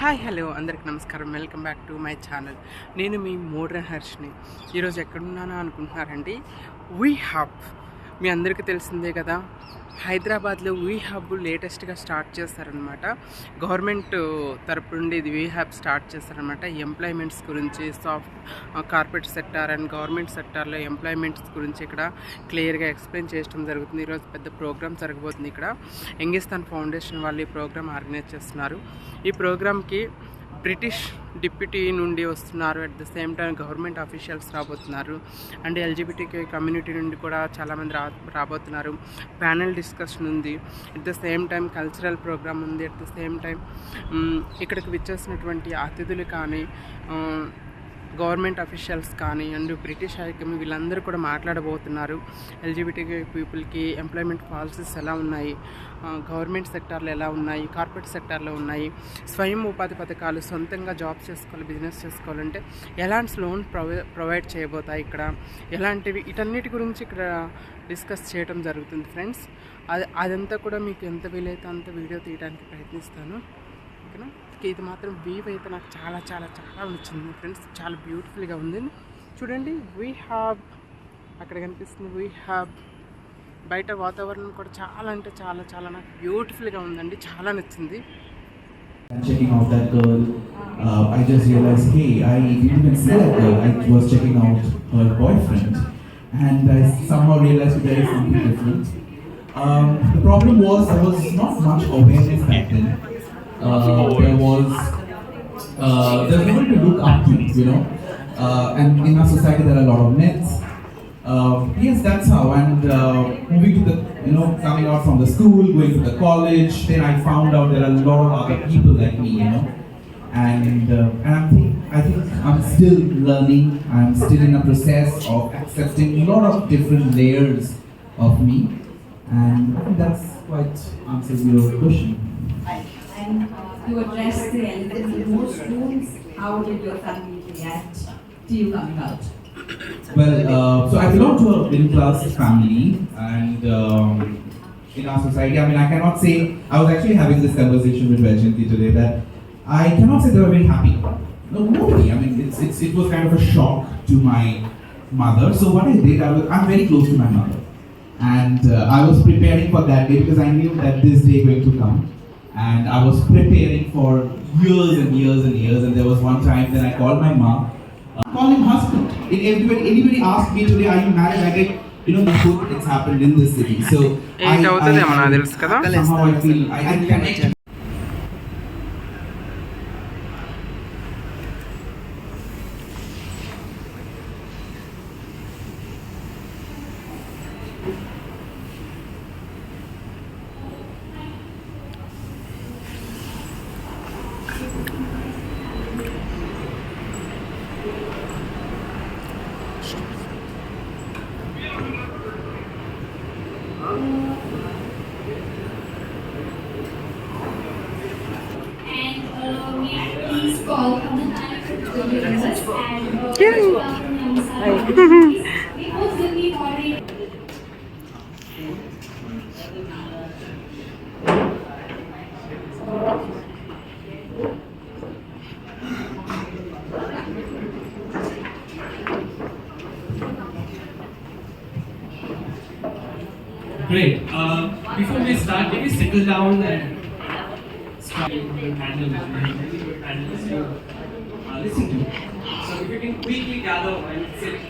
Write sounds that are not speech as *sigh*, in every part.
Hi hello అందరికి నమస్కారం. Welcome back to my channel. నేను మీ మోడ్రన్ హర్ష్ని ఈరోజు ఎక్కడున్నానా అనుకుంటున్నారండి? వీ హబ్ మీ అందరికీ తెలిసిందే కదా హైదరాబాద్లో వీ హబ్ లేటెస్ట్గా స్టార్ట్ చేస్తారనమాట గవర్నమెంట్ తరపు నుండి ఇది వీ హబ్ స్టార్ట్ చేస్తారనమాట ఎంప్లాయ్మెంట్స్ గురించి soft corporate sector and government సెక్టార్లో ఎంప్లాయ్మెంట్స్ గురించి ఇక్కడ క్లియర్గా ఎక్స్ప్లెయిన్ చేయడం జరుగుతుంది. ఈరోజు పెద్ద ప్రోగ్రామ్ జరగబోతుంది ఇక్కడ. ఎంగిస్తాన్ ఫౌండేషన్ వాళ్ళు ఈ ప్రోగ్రామ్ ఆర్గనైజ్ చేస్తున్నారు. ఈ ప్రోగ్రామ్కి బ్రిటిష్ డిప్యూటీ నుండి వస్తున్నారు. At the same time government officials రాబోతున్నారు. అండ్ ఎల్జిబిటీకే కమ్యూనిటీ నుండి కూడా చాలామంది రా రాబోతున్నారు. ప్యానల్ డిస్కషన్ ఉంది. At the same time cultural programme ఉంది. అట్ ద సేమ్ టైం ఇక్కడికి విచ్చేసినటువంటి అతిథులు కానీ గవర్నమెంట్ అఫీషియల్స్ కానీ అండ్ బ్రిటిష్ ఐకమ్ వీళ్ళందరూ కూడా మాట్లాడబోతున్నారు. ఎల్జిబిటీ పీపుల్కి ఎంప్లాయ్మెంట్ పాలసీస్ ఎలా ఉన్నాయి? గవర్నమెంట్ సెక్టార్లో ఎలా ఉన్నాయి? కార్పొరేట్ సెక్టార్లో ఉన్నాయి. స్వయం ఉపాధి పథకాలు సొంతంగా జాబ్ చేసుకోవాలి బిజినెస్ చేసుకోవాలంటే ఎలాంటి లోన్ ప్రొవై ప్రొవైడ్ చేయబోతాయి ఇక్కడ? ఎలాంటివి? ఇటన్నిటి గురించి ఇక్కడ డిస్కస్ చేయడం జరుగుతుంది ఫ్రెండ్స్. అది అదంతా కూడా మీకు ఎంత వీలైతే అంత వీడియో తీయడానికి ప్రయత్నిస్తాను. చెప్పాను ఇది మాత్రం వీవ్ అయితే నాకు చాలా చాలా చాలా నచ్చింది ఫ్రెండ్స్ చాలా బ్యూటిఫుల్గా ఉంది. చూడండి వీ హ్యాబ్ అక్కడ కనిపిస్తుంది వీ హ్యాబ్ బయట వాతావరణం కూడా చాలా అంటే చాలా చాలా నాకు బ్యూటిఫుల్గా ఉందండి. చాలా నచ్చింది. And I somehow realized there is something different. Um, the problem was there was not much awareness back then. Uh, there was uh, there's nobody to look up to, you know. Uh, and in our society, there are a lot of myths. Uh, yes, that's how. And uh, moving to the, you know, coming out from the school, going to the college, then I found out there are a lot of other people like me, you know. And uh, and I'm think, I think I'm still learning. I'm still in a process of accepting a lot of different layers of me. And I think that's quite answers your question. And uh, to address the elephant in most rooms, how did your family react to you coming out? Well, uh, so I belong to a middle class family, and um, in our society, I mean, I cannot say. I was actually having this conversation with Vajanti today that I cannot say they were very happy. No, nobody. I mean, it's, it's it was kind of a shock to my mother. So what I did, I was, I'm very close to my mother, and uh, I was preparing for that day because I knew that this day was going to come, and I was preparing for years and years and years. And there was one time that I called my mom, uh, I'm calling husband. If anybody, anybody asked me today, are you married? I get, you know, it's happened in this city. So I, I, I, somehow I feel I, I connect. Great. Uh, before we start, can we settle down and start so if you can quickly gather and sit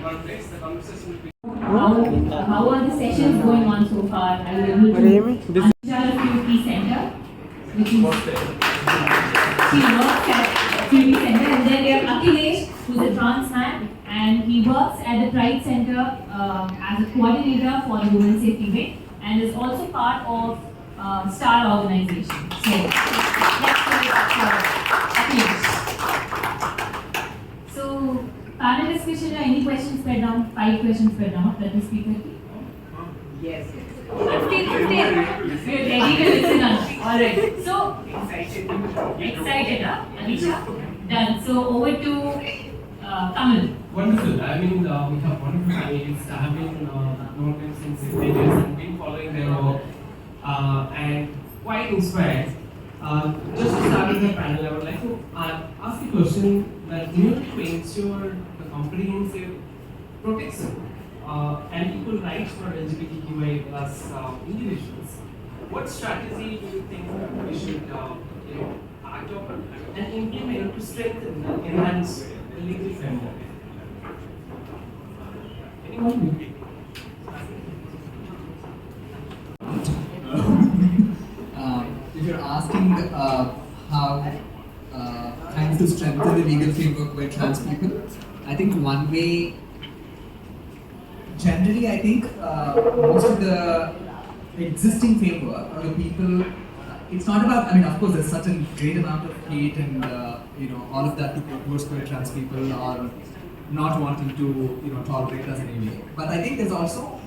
one place, the conversation will be. How, how are the sessions going on so far? I will meet This Anjara QP Center, which is works at QP Center, and then we have Akhilesh, who's a trans man, and he works at the Pride Center uh, as a coordinator for the Women's Safety Week, and is also part of uh, Star Organization. So, let's give it panel discussion, any questions per down? Five questions per down. Let the speaker. Yes. Fifteen, fifteen. We're ready to listen on. All right. So excited, huh? Anisha? Done. So over to uh, Kamal. Wonderful. I mean, uh, we have wonderful families. I have been uh, known them since 16 years and been following their work uh, and quite inspired. Uh, just to start with the panel, I would like to uh, ask a question that in order to ensure the comprehensive protection uh, and equal rights for LGBTQI plus uh, individuals, what strategy do you think we should, uh, you know, act upon and implement to strengthen and enhance the legal framework? Anyone? *laughs* Uh, if you're asking uh, how uh, trying to strengthen the legal framework by trans people, I think one way, generally, I think uh, most of the existing framework or the people, it's not about, I mean, of course, there's such a great amount of hate and, uh, you know, all of that to towards queer trans people or not wanting to, you know, tolerate us anyway. But I think there's also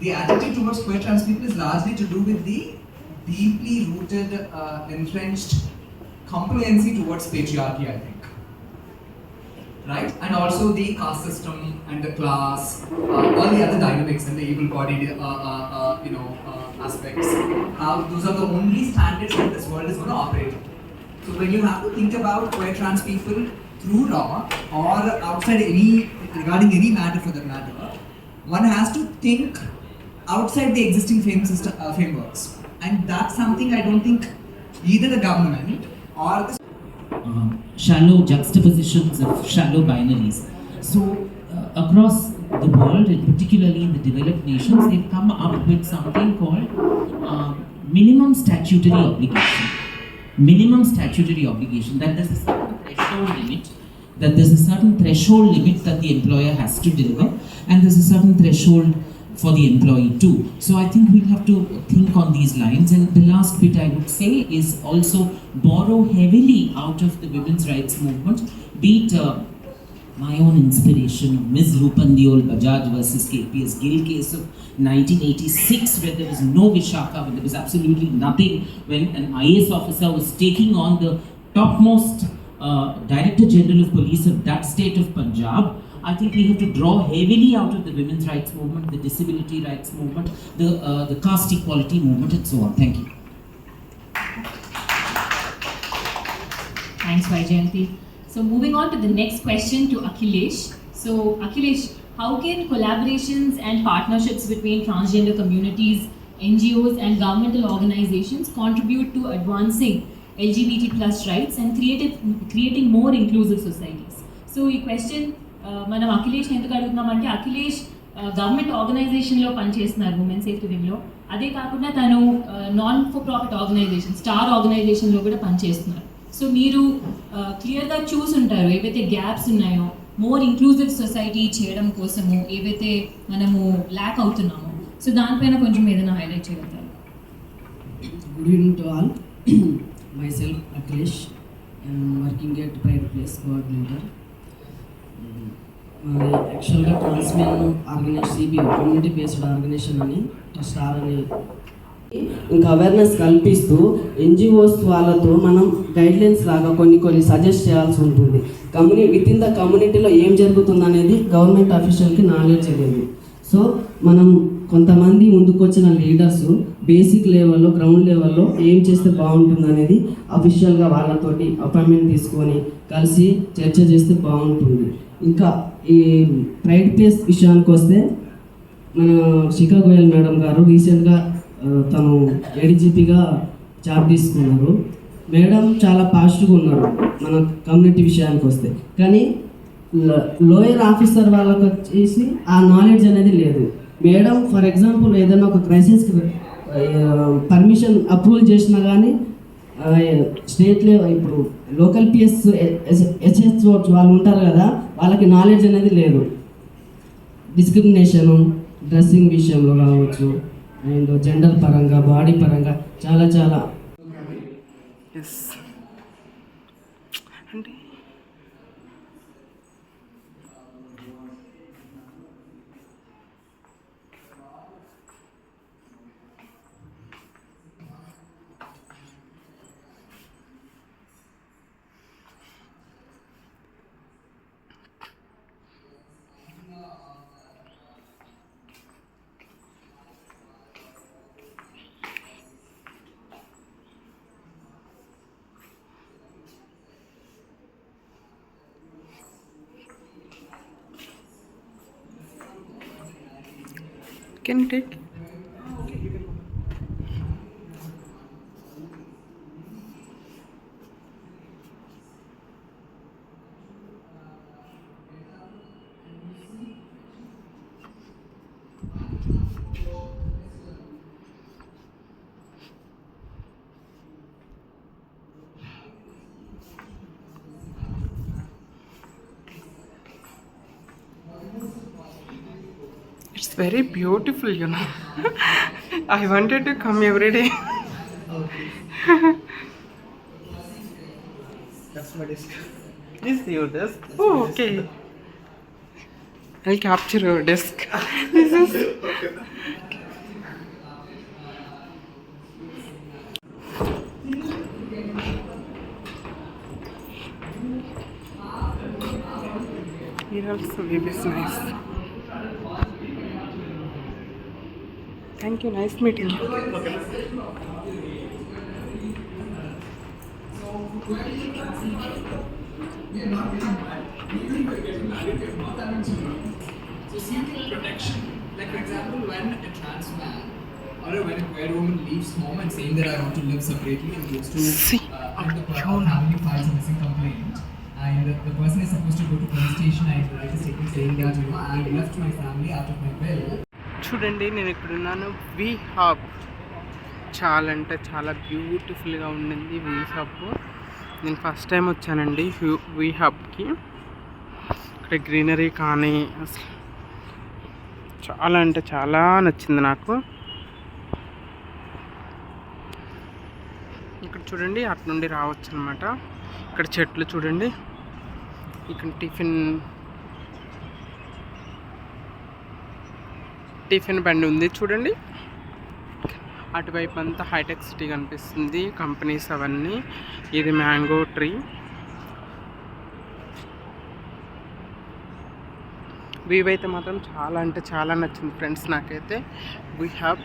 the attitude towards queer trans people is largely to do with the deeply rooted, uh, entrenched complacency towards patriarchy, I think. Right? And also the caste system and the class, uh, all the other dynamics and the able-bodied, uh, uh, uh, you know, uh, aspects. How those are the only standards that this world is going to operate. So when you have to think about queer trans people through law or outside any regarding any matter for that matter, one has to think outside the existing frame system, uh, frameworks, and that's something I don't think either the government or the um, shallow juxtapositions of shallow binaries. So, uh, across the world, and particularly in the developed nations, they've come up with something called um, minimum statutory obligation. Minimum statutory obligation that there's a certain threshold limit, that there's a certain threshold limit that the employer has to deliver, and there's a certain threshold for the employee too. So I think we'll have to think on these lines. And the last bit I would say is also borrow heavily out of the women's rights movement, be it uh, my own inspiration, of Ms. Rupandiol Bajaj versus KPS Gill case of 1986, where there was no Vishaka, when there was absolutely nothing, when an IAS officer was taking on the topmost uh, Director General of Police of that state of Punjab. I think we have to draw heavily out of the women's rights movement, the disability rights movement, the, uh, the caste equality movement, and so on. Thank you. Thanks, Vijayanti. So, moving on to the next question to Akhilesh. So, Akhilesh, how can collaborations and partnerships between transgender communities, NGOs, and governmental organizations contribute to advancing LGBT plus rights and creative, creating more inclusive societies? So, we question మనం అఖిలేష్ ఎందుకు అడుగుతున్నామంటే Akhilesh government ఆర్గనైజేషన్లో పనిచేస్తున్నారు women safety వింగ్లో అదే కాకుండా తను non for profit organisation star ఆర్గనైజేషన్లో కూడా పనిచేస్తున్నారు. సో మీరు క్లియర్గా చూసుంటారు ఏవైతే గ్యాప్స్ ఉన్నాయో మోర్ ఇంక్లూజివ్ సొసైటీ చేయడం కోసము ఏవైతే మనము ల్యాక్ అవుతున్నామో. సో దానిపైన కొంచెం ఏదైనా హైలైట్ చేయగలుగుతారు? Good evening to all my self Akhilesh working at private place coordinator యాక్చువల్గా transmen organize CB community based organization అని స్టార్ అని ఇంకా అవేర్నెస్ కల్పిస్తూ ఎన్జిఓస్ వాళ్ళతో మనం గైడ్లైన్స్ లాగా కొన్ని కొన్ని సజెస్ట్ చేయాల్సి ఉంటుంది. కమ్యూని విత్ ఇన్ ద కమ్యూనిటీలో ఏం జరుగుతుంది అనేది గవర్నమెంట్ అఫీషియల్కి నాలెడ్జ్ లేదు. సో మనం కొంతమంది ముందుకొచ్చిన లీడర్స్ బేసిక్ లెవెల్లో గ్రౌండ్ లెవెల్లో ఏం చేస్తే బాగుంటుంది అనేది అఫీషియల్గా వాళ్ళతోటి అపాయింట్మెంట్ తీసుకొని కలిసి చర్చ చేస్తే బాగుంటుంది. ఇంకా ఈ ప్రైడ్ ప్లేస్ విషయానికి వస్తే మన శిఖా గోయల్ మేడం గారు రీసెంట్గా తను ఏడీజీపీగా జాబ్ తీసుకున్నారు మేడం చాలా పాజిటివ్గా ఉన్నారు మన కమ్యూనిటీ విషయానికి వస్తే కానీ లోయర్ ఆఫీసర్ వాళ్ళకి వచ్చేసి ఆ నాలెడ్జ్ అనేది లేదు మేడం ఫర్ ఎగ్జాంపుల్ ఏదైనా ఒక క్రైసిస్కి పర్మిషన్ అప్రూవల్ చేసినా కానీ స్టేట్ లెవెల్ ఇప్పుడు local P S H S వాళ్ళు ఉంటారు కదా వాళ్ళకి నాలెడ్జ్ అనేది లేదు. డిస్క్రిమినేషను డ్రెస్సింగ్ విషయంలో కావచ్చు అండ్ జెండర్ పరంగా బాడీ పరంగా చాలా చాలా. Yes can take very beautiful, you know. I wanted to come every day. That's my desk. This is your desk? Oh, okay. I'll capture your desk. this is. *laughs* Here also baby is nice. Thank you. Nice meeting you. So see the protection. Like for example, when a trans man or when a queer woman leaves home and saying that I want to live separately and goes to uh, and the family files a missing complaint and the person is supposed to go to police station and write a statement saying that you know I left my family out of my will. చూడండి నేను ఇక్కడున్నాను వి hub చాలా అంటే చాలా బ్యూటిఫుల్గా ఉండింది వి hub నేను first time వచ్చానండి వి హబ్కి ఇక్కడ గ్రీనరీ కానీ అసలు చాలా అంటే చాలా నచ్చింది నాకు. ఇక్కడ చూడండి అటు నుండి రావచ్చు అనమాట ఇక్కడ చెట్లు చూడండి. ఇక్కడ టిఫిన్ టిఫిన్ బండి ఉంది చూడండి. అటువైపు అంతా హైటెక్ సిటీ కనిపిస్తుంది. కంపెనీస్ అవన్నీ. ఇది మ్యాంగో ట్రీ. వ్యూ అయితే మాత్రం చాలా అంటే చాలా నచ్చింది ఫ్రెండ్స్ నాకైతే. వీ హ్యావ్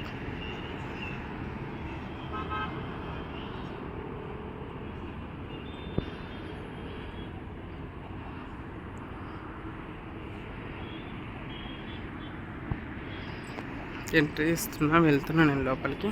ఎంట్రీ ఇస్తున్నా వెళ్తున్నా నేను లోపలికి.